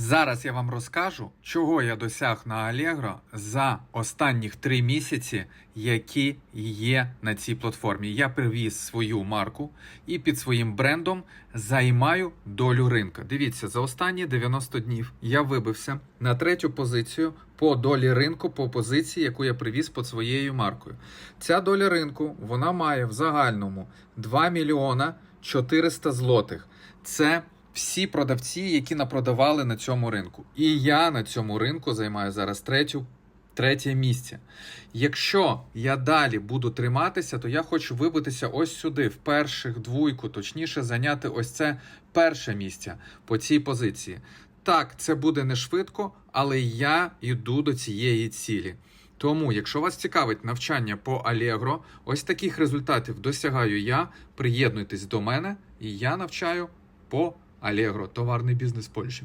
Зараз я вам розкажу, чого я досяг на Allegro за останніх три місяці, які є на цій платформі. Я привіз свою марку і під своїм брендом займаю долю ринка. Дивіться, за останні 90 днів я вибився на третю позицію по долі ринку, по позиції, яку я привіз під своєю маркою. Ця доля ринку вона має в загальному 2 мільйона 400 злотих. Це всі продавці, які напродавали на цьому ринку. І я на цьому ринку займаю зараз третю, третє місце. Якщо я далі буду триматися, то я хочу вибитися ось сюди, в перших двойку, точніше, зайняти ось це перше місце по цій позиції. Так, це буде не швидко, але я йду до цієї цілі. Тому, якщо вас цікавить навчання по Allegro, ось таких результатів досягаю я. Приєднуйтесь до мене, і я навчаю по Allegro, товарний бізнес Польщі.